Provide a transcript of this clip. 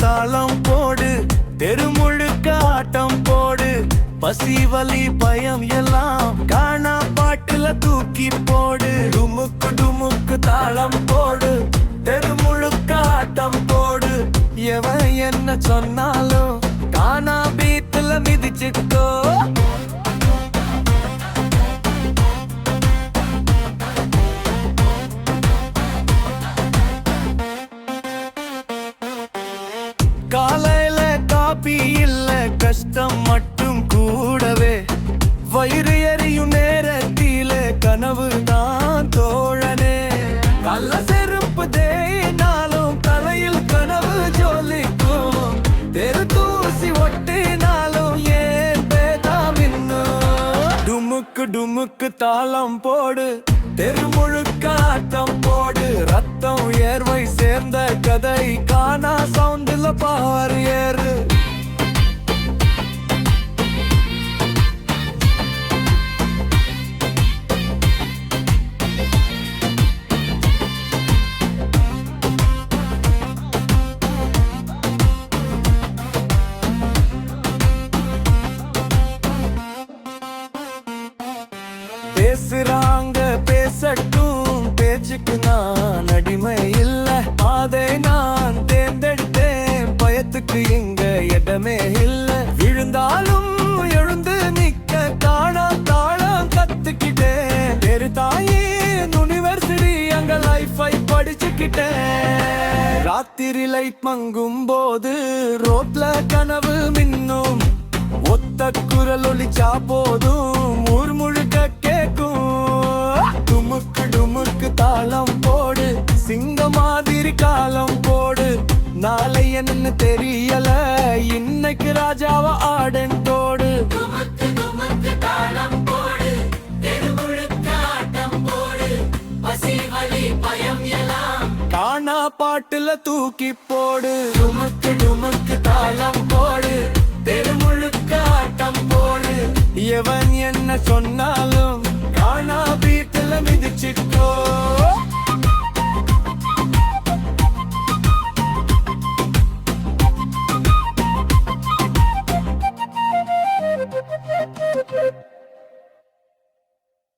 தாளம் போடு தெருமுழுக்க ஆட்டம் போடு. பசி வலி பயம் எல்லாம் காணா பாட்டுல தூக்கி போடு. டுமுக்கு டுமுக்கு தாளம் போடு தெருமுழுக்க ஆட்டம் போடு. எவன் என்ன சொன்னாலும் காணா பீத்துல மிதிச்சுக்கோ. காலையில காபி இல்ல கஷ்டம் மட்டும் கூடவே. வயிறு எறியும் நேரத்தில கனவு தான் தோழனே. கள்ள செருப்பு தேனாலும் தலையில் கனவு ஜோலிக்கும். தெரு தூசி ஒட்டினாலும் ஏன் பேதாம் இன்னும் டுமுக்கு டுமுக்கு தாளம் போடு தெரு முழுக்க ஆட்டம் போடு. பேசுறாங்க பேசட்டும். பேச்சுக்கு நான் அடிமை இல்ல அதை நான் தேர்ந்தெடுத்தேன். பயத்துக்கு இங்க இடமே இல்ல. விழுந்தாலும் எழுந்து நிக்க காணா தாளம் கத்துக்கிட்டேன். பெரு தாயே யூனிவர்சிட்டி அங்க லைஃபை படிச்சுக்கிட்டேன். ராத்திரி லைட் மங்கும் போது ரோட்ல கனவு மின்னும். ஒத்த குரல் ஒலிச்சா போதும். யாருன்னு தெரியல. இன்னைக்கு ராஜாவ ஆடன் தோடு. காணா பாட்டுல தூக்கி போடு. துமுக்கு துமுக்கு தாளம் போடு. தெருமுழுக்க ஆட்டம் போடு. எவன் என்ன சொன்னாலும் காணா பீட்டுல மிதிச்சிட்டோ